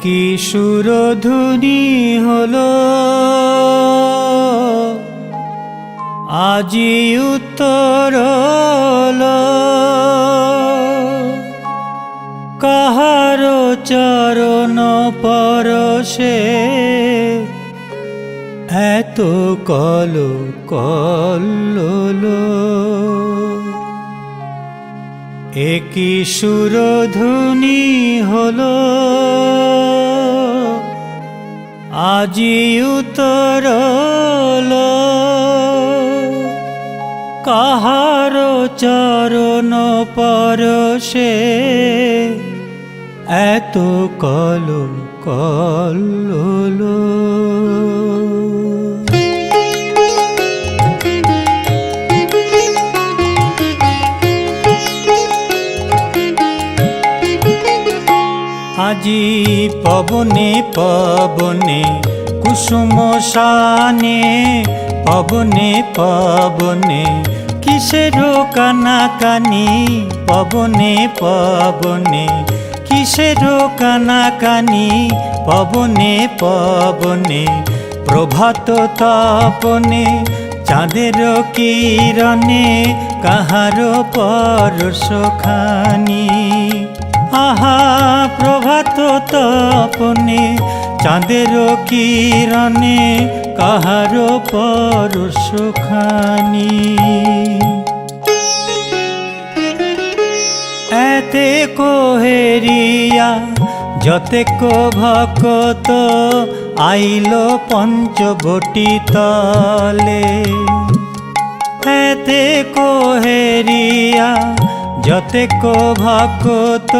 একই সুরধুনি হলো? আজি উত্তর কাহার চরণ পরশে এত কল কল্লোল। একই সুরধুনি হলো। আজি উতরল কাহার চরণ পরশে এত কল কল্লোল আজি পবনে পবনে, কুসুম শানে, পবনে পবনে, কিসের কানাকানি, পবনে পবনে, কিসের কানাকানি, পবনে পবনে, প্রভাত তপনে, চাঁদের কিরণে, কাহার পরশখানি। আহা প্রভাত তপনে চাঁদের কিরণে কাহার পরশখানি। এতে কোহেরিয়া, যতেক ভকত আইল পঞ্চবটি তলে। এতে কোহেরিয়া যতেক ভকত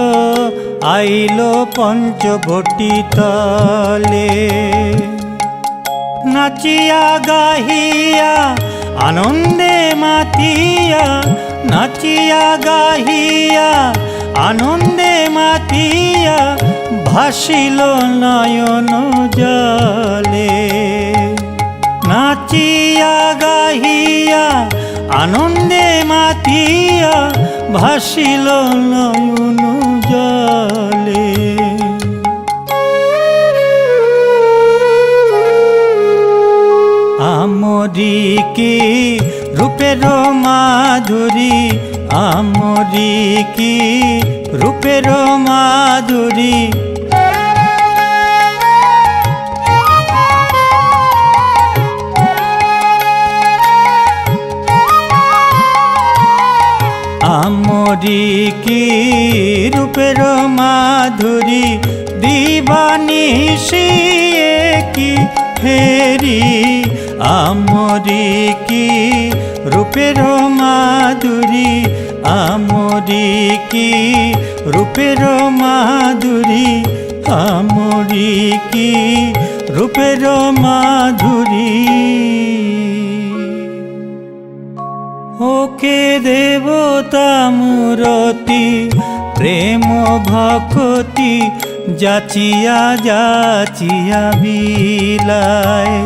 আইল পঞ্চবটি তলে নাচিয়া গাহিয়া, আনন্দে মাতিয়া, নাচিয়া গাহিয়া, আনন্দে মাতিয়া, ভাসিল নয়ন জলে। নাচিয়া গাহিয়া, আনন্দে মাতিয়া ভাসিল নয়ন জলে। আমরিকি রূপের মাধুরী আমরিকি রূপের মাধুরী আমরিকি রূপের মাধুরী দিবানিশি কি হেরি? আমরিকি রূপের মাধুরী, আমরিকি রূপের মাধুরী, আমরিকি রূপের মাধুরী। ওকে দেবতা মূরতি প্রেম ভকতি যাচিয়া যাচিয়া বিলায়।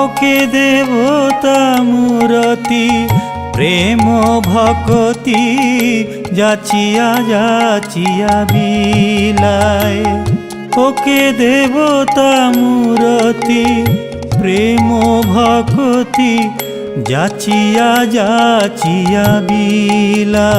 ওকে দেবতা মূরতি প্রেম ভকতি যাচিয়া যাচিয়া বিলায়। ওকে দেবতা মূরতি প্রেম ভকতি যাচিয়া যাচিয়া বিলা